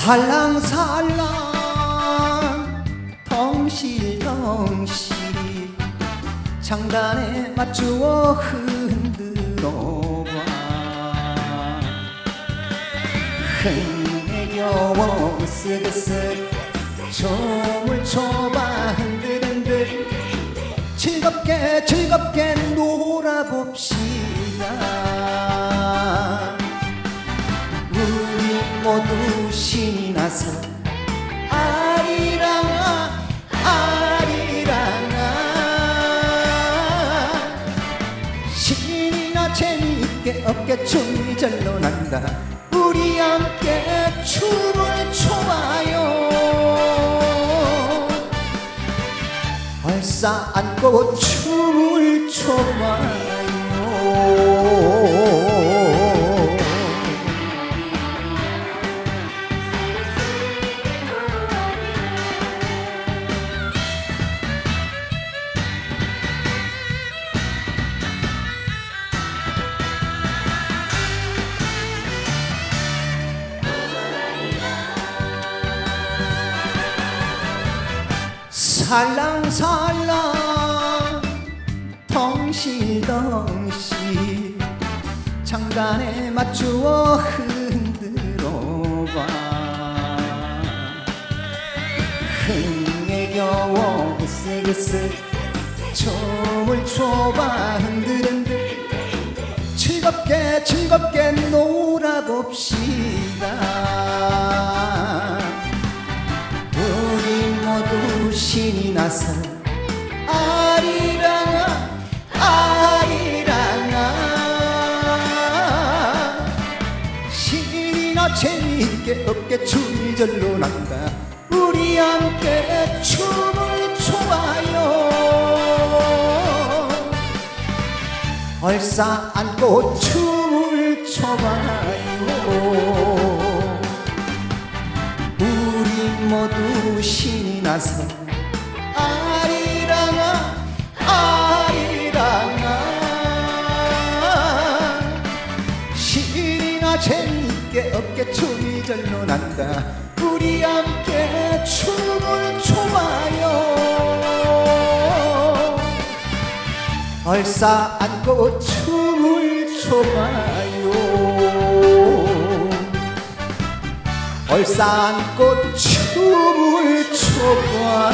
살랑살랑 덩실덩실 장단에 맞추어 흔들어봐. 흥내겨워 으쓱으쓱 춤을 춰봐. 흔들흔들. 즐겁게 즐겁게 놀아봅시다 모두 신이 나서 아리랑아 아리랑아. 신이나 재미있게 어깨춤이 절로 난다. 우리 함께 춤을 춰봐요. 얼싸 안고 춤을 춰봐요 살랑살랑 덩실덩실 장단에 맞추어 흔들어봐. 흥에 겨워 으쓱으쓱 춤을 춰봐. 흔들흔들. 즐겁게 즐겁게 놀아봅시다 신이 나서 아리랑아 아리랑아. 신이 나 재미있게 어깨 춤이 절로 난다. 우리 함께 춤을 춰봐요. 얼싸 안고 춤을 춰봐요. 우리 모두 신이 나서 재밌게 어깨춤이 절로 난다. 우리 함께 춤을 춰봐요. 얼싸 안고 춤을 춰봐요. 얼싸 안고 춤을 춰봐요